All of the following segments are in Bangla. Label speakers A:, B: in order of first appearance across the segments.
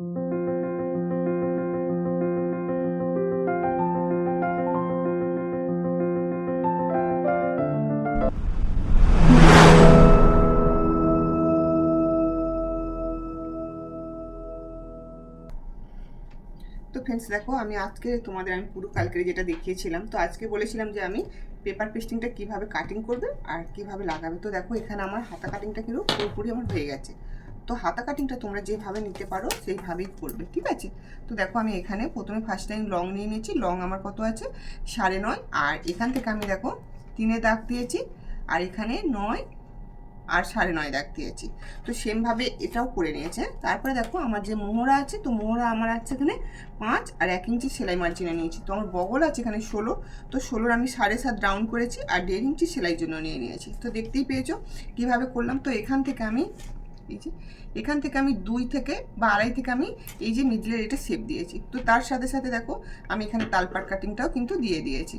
A: তো ফ্রেন্ডস দেখো, আমি আজকে তোমাদের, আমি পুরো কালকের যেটা দেখিয়েছিলাম, তো আজকে বলেছিলাম যে আমি পেপার পেস্টিংটা কীভাবে কাটিং করবে আর কীভাবে লাগাবে। তো দেখো, এখানে আমার হাতা কাটিংটা কিন্তু পুরোপুরি আমার হয়ে গেছে। তো হাতা কাটিংটা তোমরা যেভাবে নিতে পারো, সেইভাবেই করবে, ঠিক আছে? তো দেখো আমি এখানে প্রথমে ফার্স্ট টাইম লং নিয়ে নিয়েছি লং আমার কত আছে? সাড়ে নয়, আর এখান থেকে আমি দেখো তিনে দাগ দিয়েছি, আর এখানে নয় আর সাড়ে নয় দাগ দিয়েছি। তো সেমভাবে এটাও করে নিয়েছে। তারপরে দেখো আমার যে মোহরা আছে, তো মোহরা আমার আছে এখানে পাঁচ আর এক ইঞ্চি সেলাই মার্জিনে নিয়েছি। তো আমার বগল আছে এখানে ষোলো, তো ষোলোর আমি সাড়ে সাত রাউন্ড করেছি, আর দেড় ইঞ্চি সেলাইয়ের জন্য নিয়ে নিয়েছি। তো দেখতেই পেয়েছ কীভাবে করলাম? তো এখান থেকে আমি এই যে, এখান থেকে আমি দুই থেকে বা আড়াই থেকে আমি এই যে মিডলের এটা শেপ দিয়েছি। তো তার সাথে সাথে দেখো, আমি এখানে তালপাট কাটিংটাও কিন্তু দিয়ে দিয়েছি।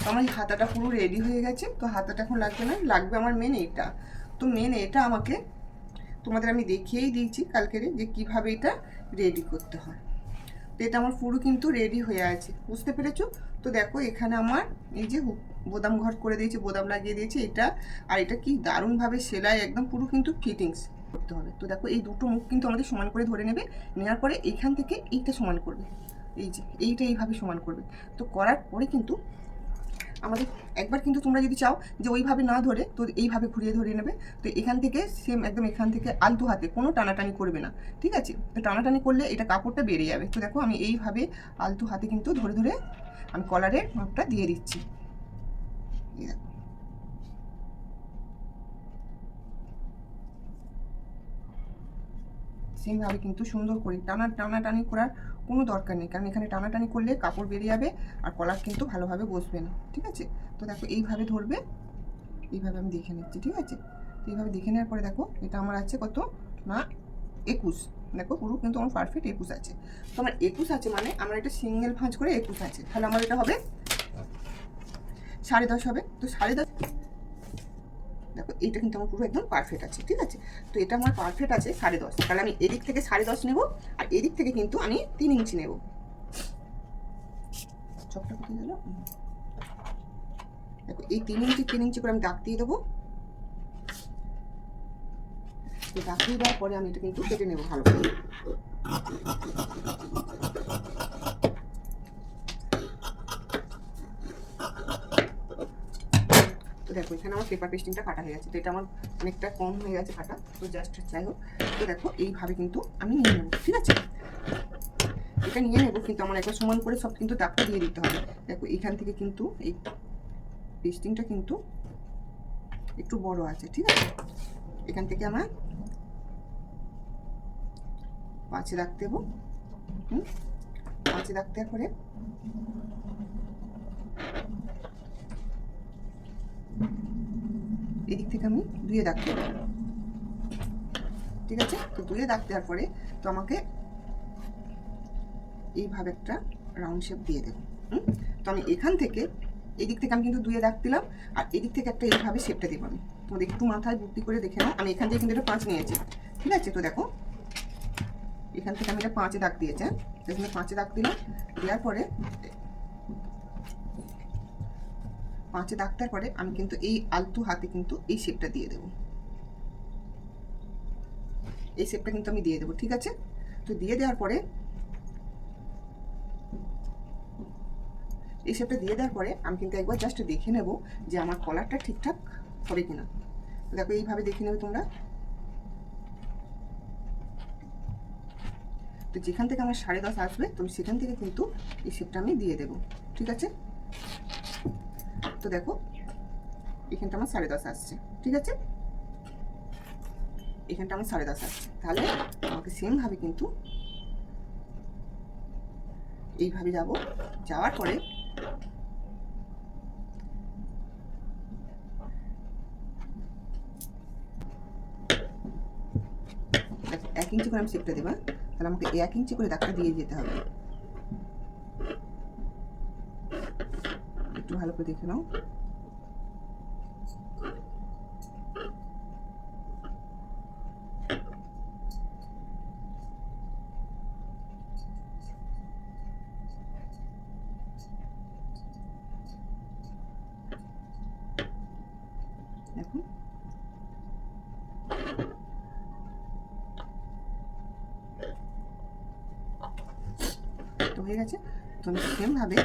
A: তো আমার এই হাতাটা পুরো রেডি হয়ে গেছে। তো হাতাটা এখন লাগবে না, লাগবে আমার মেন এটা। তো মেন এটা আমাকে তোমাদের আমি দেখিয়েই দিয়েছি কালকেরে যে কীভাবে এটা রেডি করতে হয়। তো এটা আমার পুরো কিন্তু রেডি হয়ে আছে। বুঝতে পেরেছ? তো দেখো, এখানে আমার এই যে বোদাম ঘর করে দিয়েছি, বোদাম লাগিয়ে দিয়েছি। এটা আর এটা কি দারুণভাবে সেলাই, একদম পুরো কিন্তু ফিটিংস করতে হবে। তো দেখো এই দুটো মুখ কিন্তু আমাদের সমান করে ধরে নেবে নেওয়ার পরে এইখান থেকে এইটা সমান করবে। এই যে, এইটা এইভাবে সমান করবে। তো করার পরে কিন্তু আমাদের একবার কিন্তু তোমরা যদি চাও যে ওইভাবে না ধরে, তো এইভাবে ঘুরিয়ে ধরিয়ে নেবে। তো এখান থেকে সেম একদম এখান থেকে আলতু হাতে, কোনো টানাটানি করবে না। ঠিক আছে? তো টানাটানি করলে এটা কাপড়টা বেড়ে যাবে। তো দেখো আমি এইভাবে আলতু হাতে কিন্তু ধরে ধরে আমি কলারের মাপটা দিয়ে দিচ্ছি এই দেখো। সেমভাবে কিন্তু সুন্দর করে টানা, টানাটানি করার কোনো দরকার নেই। কারণ এখানে টানাটানি করলে কাপড় বেরিয়ে যাবে আর কলার কিন্তু ভালোভাবে বসবে না। ঠিক আছে? তো দেখো এইভাবে ধরবে। এইভাবে আমি দেখে নিচ্ছি। ঠিক আছে? তো এইভাবে দেখে নেওয়ার পরে দেখো, এটা আমার আছে কত? না, একুশ। দেখো পুরো কিন্তু আমার পারফেক্ট একুশ আছে। তো আমার একুশ আছে মানে আমার এটা সিঙ্গেল ভাঁজ করে একুশ আছে। তাহলে আমার এটা হবে? সাড়ে দশ হবে। তো সাড়ে দশ দেখো, এইটা কিন্তু আমার পুরো একদম পারফেক্ট আছে, ঠিক আছে? তো এটা আমার পারফেক্ট আছে সাড়ে দশ। তাহলে আমি এদিক থেকে সাড়ে দশ নেব, আর এদিক থেকে কিন্তু আমি তিন ইঞ্চি নেব। চকটা কোথায় গেল? দেখো, এই তিন ইঞ্চি তিন ইঞ্চি করে আমি দাগ দিয়ে দেবো। তো দাগ দিয়ে দেওয়ার পরে আমি এটা কিন্তু কেটে নেব ভালো করে তো দেখো, এখানে আমার পেপার পেস্টিংটা কাটা হয়ে গেছে, তো এটা আমার অনেকটা কম হয়ে গেছে কাটা, তো জাস্ট যাই হোক। তো দেখো, এইভাবে কিন্তু আমি নিয়ে নেব, ঠিক আছে? এটা নিয়ে নেব, কিন্তু আমার একটা সমান করে সব কিন্তু দাগটা দিয়ে দিতে হবে। দেখো, এখান থেকে কিন্তু এই পেস্টিংটা কিন্তু একটু বড় আছে, ঠিক আছে? এখান থেকে আমার পাঁচে দাগ দেবো, হুম? পাঁচে দাগ দেওয়ার পরে এদিক থেকে আমি দুয়ে দাগ দেবো ঠিক আছে? তো দুয়ে দাগ দেওয়ার পরে তো আমাকে এইভাবে একটা রাউন্ড শেপ দিয়ে দেবো? তো আমি এখান থেকে, এদিক থেকে আমি কিন্তু দুয়ে দাগ দিলাম, আর এদিক থেকে একটা এইভাবে শেপটা দেবো আমি। তোমাদের একটু মাথায় বুদ্ধি করে দেখে নাও। আমি এখান থেকে কিন্তু এটা পাঁচ নিয়েছি। ঠিক আছে? তো দেখো, এখান থেকে আমি এটা পাঁচে দাগ দিয়েছি হ্যাঁ? পাঁচে দাগ দিলাম। দেওয়ার পরে পাঁচে দেওয়ার পরে আমি কিন্তু এই আলতু হাতে কিন্তু এই শেপটা দিয়ে দেবো। এই শেপটা কিন্তু আমি দিয়ে দেবো, ঠিক আছে? তো দিয়ে দেওয়ার পরে এই শেপটা দিয়ে দেওয়ার পরে আমি কিন্তু একবার জাস্ট দেখে নেব যে আমার কলারটা ঠিকঠাক হবে কিনা। দেখো, এইভাবে দেখে নেবে তোমরা। তো যেখান থেকে আমার সাড়ে দশ আসবে তুমি সেখান থেকে কিন্তু এই শেপটা আমি দিয়ে দেবো, ঠিক আছে? তো দেখো, এখানটা আমার সাড়ে দশ আসছে, ঠিক আছে? এখানটা আমার সাড়ে দশ আসছে। তাহলে আমাকে সেমভাবে কিন্তু এইভাবে যাব। যাওয়ার পরে এক ইঞ্চি করে আমি শেপটা দেবো হ্যাঁ? তাহলে আমাকে এক ইঞ্চি করে দাগটা দিয়ে যেতে হবে। ভালো করে দেখে নাও। হয়ে গেছে। তো সেম ভাবে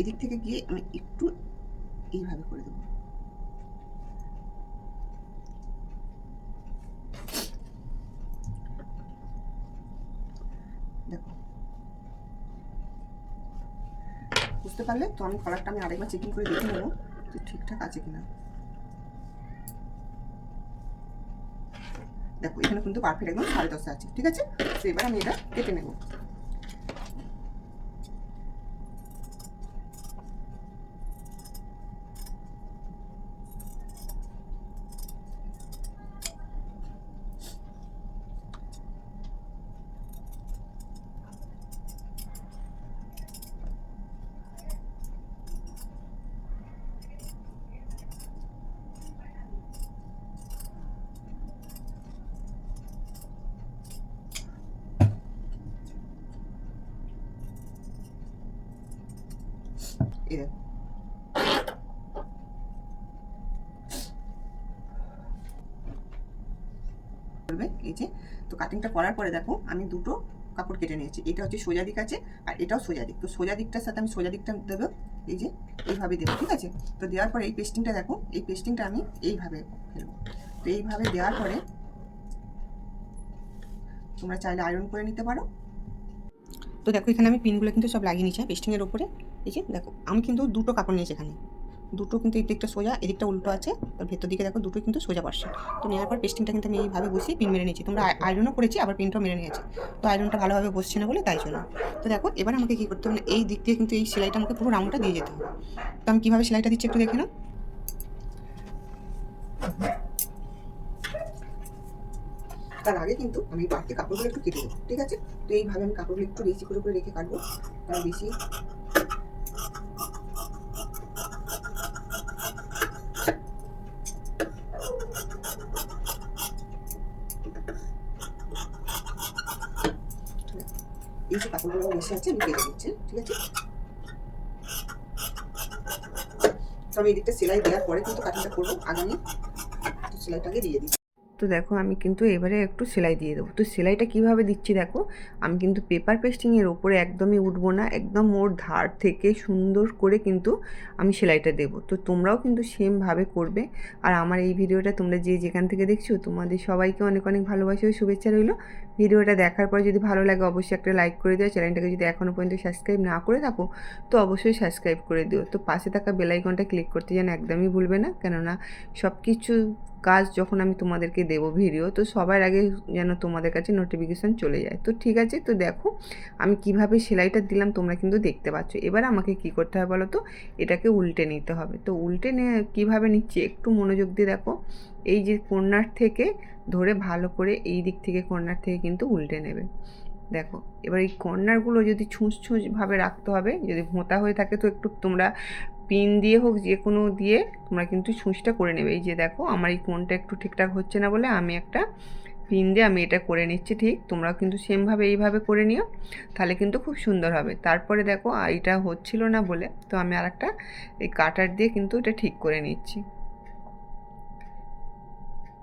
A: এদিক থেকে গিয়ে আমি একটু এইভাবে করে দেবো। দেখো। বুঝতে পারলে? তো আমি কলারটা আমি আরেকবার চেকিং করে দেখে নেব যে ঠিকঠাক আছে কিনা। দেখো, এখানে কিন্তু পারফেক্ট একদম সাড়ে দশে আছে, ঠিক আছে? তো এবার আমি এটা কেটে নেব। করবে এই যে, তো কাটিংটা করার পরে দেখো, আমি দুটো কাপড় কেটে নিয়েছি। এটা হচ্ছে সোজা দিক আছে, আর এটাও সোজা দিক। তো সোজা দিকটার সাথে আমি সোজা দিকটা দেবো, এই যে, এইভাবে দেবো, ঠিক আছে? তো দেওয়ার পরে এই পেস্টিংটা দেখো, এই পেস্টিংটা আমি এইভাবে ফেলব। তো এইভাবে দেওয়ার পরে তোমরা চাইলে আয়রন করে নিতে পারো। তো দেখো, এখানে আমি পিনগুলো কিন্তু সব লাগিয়ে নিয়েছি পেস্টিংয়ের ওপরে যে দেখো, আমি কিন্তু দুটো কাপড় নিয়েছি এখানে। দুটো কিন্তু এই দিকটা সোজা এদিকটা উল্টো আছে, আর ভেতর দিকে দেখো দুটো কিন্তু সোজা পার্শ্ব তো নেওয়ার পর পেস্টিংটা কিন্তু আমি এইভাবে বসিয়ে পিন মেরে নিয়েছি। তোমরা আয়রনও করেছি, আবার পিনটাও মেরে নিয়েছি। তো আয়রনটা ভালোভাবে বসছে না বলে তাই জন্য। তো দেখো, এবার আমাকে কী করতে হবে এই দিক দিয়ে কিন্তু এই সেলাইটা আমাকে পুরো রাউন্ডটা দিয়ে যেতে হবে। তো আমি কীভাবে সেলাইটা দিচ্ছি একটু দেখে নাও। তার আগে কিন্তু আমি বাড়তি কাপড়গুলো একটু কেটে দেবো ঠিক আছে? তো এইভাবে আমি কাপড়গুলো একটু বেশি করে করে রেখে কাটবো বেশি এই দিচ্ছি ঠিক আছে? তো আমি এদিকটা সেলাই দেওয়ার পরে কিন্তু কাটিংটা করব আগামী সেলাইটাকে দিয়ে দিই তো দেখো, আমি কিন্তু এবারে একটু সেলাই দিয়ে দেবো। তো সেলাইটা কীভাবে দিচ্ছি দেখো, আমি কিন্তু পেপার পেস্টিংয়ের ওপরে একদমই উঠবো না, একদম ওর ধার থেকে সুন্দর করে কিন্তু আমি সেলাইটা দেবো। তো তোমরাও কিন্তু সেমভাবে করবে। আর আমার এই ভিডিওটা তোমরা যে যেখান থেকে দেখছ, তোমাদের সবাইকে অনেক অনেক ভালোবাসা ও শুভেচ্ছা রইল। ভিডিওটা দেখার পর যদি ভালো লাগে অবশ্যই একটা লাইক করে দিও। চ্যানেলটাকে যদি এখনও পর্যন্ত সাবস্ক্রাইব না করে থাকো, তো অবশ্যই সাবস্ক্রাইব করে দিও। তো পাশে থাকা বেলাইকনটা ক্লিক করতে যেন একদমই ভুলবে না, কেননা সব কিছু কাজ যখন আমি তোমাদেরকে দেবো ভিডিও তো সবার আগে যেন তোমাদের কাছে নোটিফিকেশান চলে যায়। তো ঠিক আছে, তো দেখো আমি কীভাবে সেলাইটা দিলাম, তোমরা কিন্তু দেখতে পাচ্ছ। এবার আমাকে কি করতে হবে বলো তো? এটাকে উল্টে নিতে হবে। তো উল্টে নিয়ে কীভাবে নিচ্ছি একটু মনোযোগ দিয়ে দেখো। এই যে কর্নার থেকে ধরে ভালো করে এই দিক থেকে কর্নার থেকে কিন্তু উল্টে নেবে। দেখো, এবার এই কর্নারগুলো যদি ছুঁচ ছুঁচভাবে রাখতে হবে, যদি ভোঁতা হয়ে থাকে তো একটু তোমরা পিন দিয়ে হোক, যে কোনো দিয়ে তোমরা কিন্তু ছুঁচটা করে নেবে। এই যে দেখো, আমার এই কোনটা একটু ঠিকঠাক হচ্ছে না বলে আমি একটা পিন দিয়ে আমি এটা করে নিচ্ছি ঠিক। তোমরা কিন্তু সেমভাবে এইভাবে করে নিও, তাহলে কিন্তু খুব সুন্দর হবে। তারপরে দেখো এটা হচ্ছিল না বলে তো আমি আর একটা এই কাটার দিয়ে কিন্তু এটা ঠিক করে নিচ্ছি।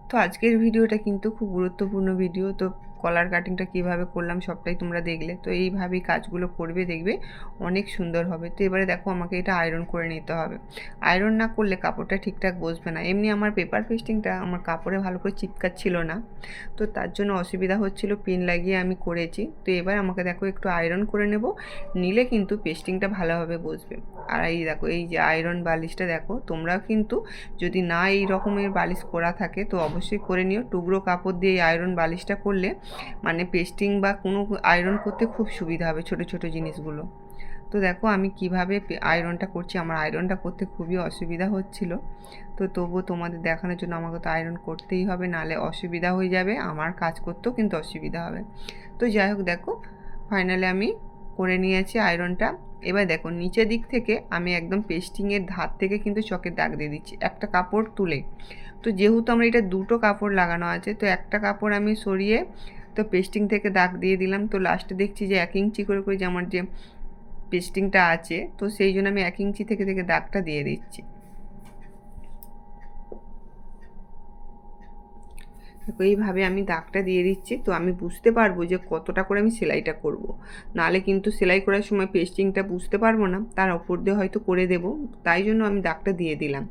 A: তো আজকের ভিডিওটা কিন্তু খুব গুরুত্বপূর্ণ ভিডিও তো কলার কাটিংটা কীভাবে করলাম সবটাই তোমরা দেখলে। তো এইভাবেই কাজগুলো করবে, দেখবে অনেক সুন্দর হবে। তো এবারে দেখো আমাকে এটা আয়রন করে নিতে হবে। আয়রন না করলে কাপড়টা ঠিকঠাক বসবে না। এমনি আমার পেপার পেস্টিংটা আমার কাপড়ে ভালো করে চিপকাচ্ছিল না। তো তার জন্য অসুবিধা হচ্ছিল পিন লাগিয়ে আমি করেছি। তো এবার আমাকে দেখো একটু আয়রন করে নেব। নিলে কিন্তু পেস্টিংটা ভালোভাবে বসবে। আর এই দেখো, এই যে আয়রন বালিশটা দেখো, তোমরাও কিন্তু যদি না এই রকমের বালিশ করা থাকে, তো অবশ্যই করে নিও। টুকরো কাপড় দিয়ে আয়রন বালিশটা করলে মানে পেস্টিং বা কোনো আয়রন করতে খুব সুবিধা হবে ছোট ছোট জিনিসগুলো। তো দেখো আমি কীভাবে আয়রনটা করছি, আমার আয়রনটা করতে খুবই অসুবিধা হচ্ছিল। তো তবুও তোমাদের দেখানোর জন্য আমাকে তো আয়রন করতেই হবে, নালে অসুবিধা হয়ে যাবে, আমার কাজ করতেও কিন্তু অসুবিধা হবে। তো যাই হোক দেখো ফাইনালি আমি করে নিয়েছি আয়রনটা এবার দেখো নিচের দিক থেকে আমি একদম পেস্টিংয়ের ধার থেকে কিন্তু চকের দাগ দিয়ে দিচ্ছি, একটা কাপড় তুলে। তো যেহেতু আমরা এটা দুটো কাপড় লাগানো আছে, তো একটা কাপড় আমি সরিয়ে তো পেস্টিং থেকে দাগ দিয়ে দিলাম। তো লাস্টে দেখছি যে এক ইঞ্চি করে করে যে আমার যে পেস্টিংটা আছে, তো সেই জন্য আমি এক ইঞ্চি থেকে থেকে দাগটা দিয়ে দিচ্ছি। দেখো, এইভাবে আমি দাগটা দিয়ে দিচ্ছি, তো আমি বুঝতে পারব যে কতটা করে আমি সেলাইটা করব। নালে কিন্তু সেলাই করার সময় পেস্টিংটা বুঝতে পারব না, তার ওপর দিয়ে হয়তো করে দেব, তাই জন্য আমি দাগটা দিয়ে দিলাম।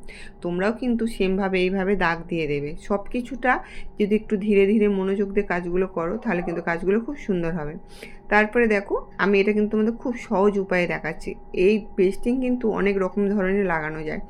A: তোমরাও কিন্তু সেমভাবে এইভাবে দাগ দিয়ে দেবে। সব কিছুটা যদি একটু ধীরে ধীরে মনোযোগ দিয়ে কাজগুলো করো, তাহলে কিন্তু কাজগুলো খুব সুন্দর হবে। তারপরে দেখো, আমি এটা কিন্তু তোমাদের খুব সহজ উপায়ে দেখাচ্ছি। এই পেস্টিং কিন্তু অনেক রকম ধরনের লাগানো যায়।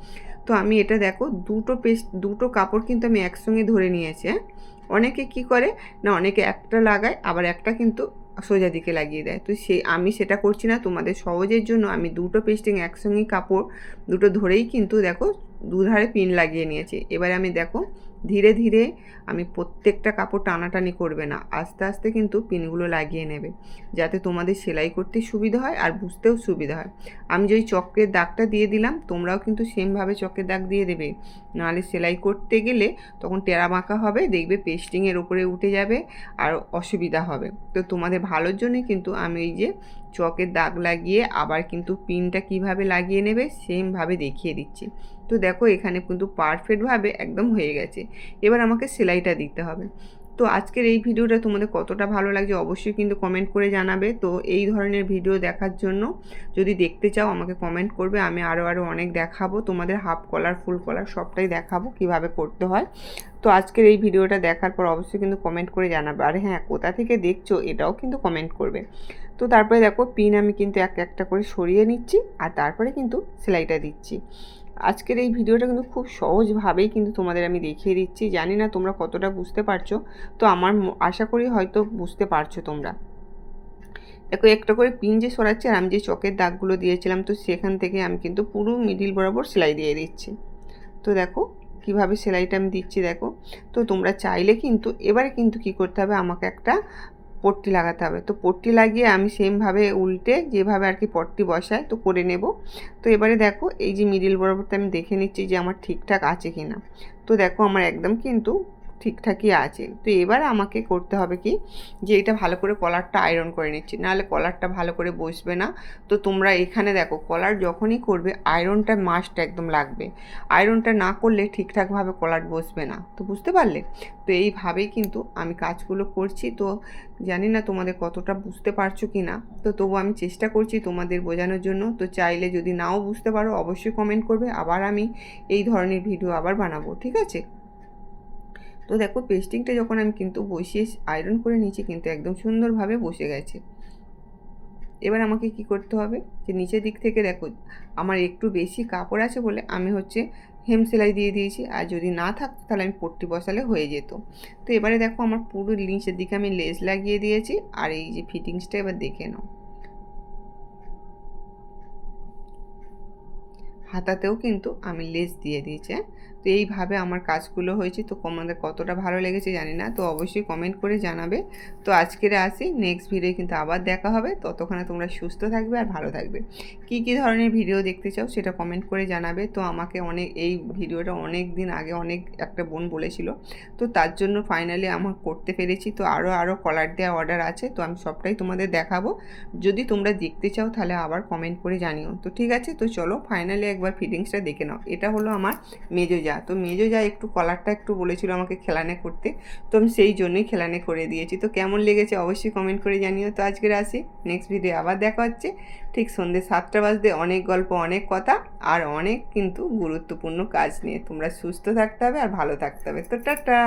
A: তো আমি এটা দেখো, দুটো পেস্ট, দুটো কাপড় কিন্তু আমি একসঙ্গে ধরে নিয়েছি হ্যাঁ? অনেকে কি করে, না, অনেকে একটা লাগায়, আবার একটা কিন্তু সোজা দিকে লাগিয়ে দেয়। তো সে, আমি সেটা করছি না, তোমাদের সহজের জন্য আমি দুটো পেস্টিং একসঙ্গে কাপড়, দুটো ধরেই কিন্তু দেখো, দুধারে পিন লাগিয়ে নিয়েছি। এবারে আমি দেখো ধীরে ধীরে আমি প্রত্যেকটা কাপড় টানাটানি করবে না। আস্তে আস্তে কিন্তু পিনগুলো লাগিয়ে নেবে, যাতে তোমাদের সেলাই করতে সুবিধা হয় আর বুঝতেও সুবিধা হয়। আমি যদি চক্রের দাগটা দিয়ে দিলাম, তোমরাও কিন্তু সেমভাবে চক্রের দাগ দিয়ে দেবে। নাহলে সেলাই করতে গেলে তখন টেরা বাঁকা হবে, দেখবে পেস্টিংয়ের ওপরে উঠে যাবে আর অসুবিধা হবে। তো তোমাদের ভালোর জন্যে কিন্তু আমি এই যে চকের দাগ লাগিয়ে আবার কিন্তু পিনটা কীভাবে লাগিয়ে নেবে, সেমভাবে দেখিয়ে দিচ্ছি। তো দেখো এখানে কিন্তু পারফেক্টভাবে একদম হয়ে গেছে। এবার আমাকে সেলাইটা দিতে হবে। তো আজকের এই ভিডিওটা তোমাদের কতটা ভালো লাগছে অবশ্যই কিন্তু কমেন্ট করে জানাবে। তো এই ধরনের ভিডিও দেখার জন্য যদি দেখতে চাও আমাকে কমেন্ট করবে, আমি আরও আরও অনেক দেখাবো। তোমাদের হাফ কলার ফুল কলার সবটাই দেখাবো কীভাবে করতে হয়। তো আজকের এই ভিডিওটা দেখার পর অবশ্যই কিন্তু কমেন্ট করে জানাবে। আর হ্যাঁ কোথা থেকে দেখছ এটাও কিন্তু কমেন্ট করবে। তো তারপরে দেখো পিন আমি কিন্তু এক একটা করে সরিয়ে নিচ্ছি আর তারপরে কিন্তু সেলাইটা দিচ্ছি। আজকের এই ভিডিওটা কিন্তু খুব সহজভাবেই কিন্তু তোমাদের আমি দেখিয়ে দিচ্ছি। জানি না তোমরা কতটা বুঝতে পারছ, তো আমার আশা করি হয়তো বুঝতে পারছ তোমরা। দেখো, একটা করে পিন যে সরাচ্ছি আর আমি যে চকের দাগগুলো দিয়েছিলাম, তো সেখান থেকে আমি কিন্তু পুরো মিডিল বরাবর সেলাই দিয়ে দিচ্ছি। তো দেখো, কীভাবে সেলাইটা আমি দিচ্ছি দেখো। তো তোমরা চাইলে কিন্তু, এবারে কিন্তু কি করতে হবে, আমাকে একটা পট্টি লাগাতে হবে। তো পট্টি লাগিয়ে আমি সেমভাবে উল্টে যেভাবে আর কি পট্টি বসায় তো করে নেব। তো এবারে দেখো, এই যে মিডিল বরাবরটা আমি দেখে নিচ্ছি যে আমার ঠিকঠাক আছে কি না তো দেখো, আমার একদম কিন্তু ঠিকঠাকই আছে। তো এবার আমাকে করতে হবে কি? যে এটা ভালো করে কলারটা আয়রন করে নিচ্ছি। নাহলে কলারটা ভালো করে বসবে না। তো তোমরা এখানে দেখো, কলার যখনই করবে আয়রনটা মাস্ট একদম লাগবে। আয়রনটা না করলে ঠিকঠাকভাবে কলার বসবে না। তো বুঝতে পারলে? তো এইভাবেই কিন্তু আমি কাজগুলো করছি। তো জানি না তোমাদের কতটা বুঝতে পারছ কি না? তো তবু আমি চেষ্টা করছি তোমাদের বোঝানোর জন্য। তো চাইলে যদি নাও বুঝতে পারো, অবশ্যই কমেন্ট করবে। আবার আমি এই ধরনের ভিডিও আবার বানাবো। ঠিক আছে? তো দেখো পেস্টিংটা যখন আমি কিন্তু বসিয়ে আয়রন করে নিয়েছি, কিন্তু একদম সুন্দরভাবে বসে গেছে। এবার আমাকে কি করতে হবে? যে নিচের দিক থেকে দেখো, আমার একটু বেশি কাপড় আছে বলে আমি হচ্ছে হেম সেলাই দিয়ে দিয়েছি। আর যদি না থাকতো তাহলে আমি পট্টি বসালে হয়ে যেত। তো এবারে দেখো আমার পুরো নিচের দিকে আমি লেস লাগিয়ে দিয়েছি। আর এই যে ফিটিংসটা এবার দেখে নাও। হাতাতেও কিন্তু আমি লেস দিয়ে দিয়েছি হ্যাঁ? তো এইভাবে আমার কাজগুলো হয়েছে। তো তোমাদের কতটা ভালো লেগেছে জানি না। তো অবশ্যই কমেন্ট করে জানাবে। তো আজকের আসি। নেক্সট ভিডিও কিন্তু আবার দেখা হবে। ততক্ষণে তোমরা সুস্থ থাকবে আর ভালো থাকবে। কি কি ধরনের ভিডিও দেখতে চাও সেটা কমেন্ট করে জানাবে। তো আমাকে অনেক, এই ভিডিওটা অনেক দিন আগে অনেক একটা বোন বলেছিল। তো তার জন্য ফাইনালি আমার করতে পেরেছি। তো আরও আরও কলার দেওয়া অর্ডার আছে। তো আমি সবটাই তোমাদের দেখাবো। যদি তোমরা দেখতে চাও তাহলে আবার কমেন্ট করে জানিও। তো ঠিক আছে? তো চলো ফাইনালি একবার ফিটিংসটা দেখে নাও। এটা হলো আমার মেজো যা। তো মেজো যা একটু কলারটা একটু বলেছিল আমাকে খেলানে করতে। তো আমি সেই জন্যই খেলানে করে দিয়েছি। তো কেমন লেগেছে অবশ্যই কমেন্ট করে জানিও। তো আজকের আসি। নেক্সট ভিডিও আবার দেখা হচ্ছে। ঠিক সন্ধ্যে সাতটা বাজতে অনেক গল্প, অনেক কথা আর অনেক কিন্তু গুরুত্বপূর্ণ কাজ নিয়ে। তোমরা সুস্থ থাকতে হবে আর ভালো থাকতে হবে। তো টাটা!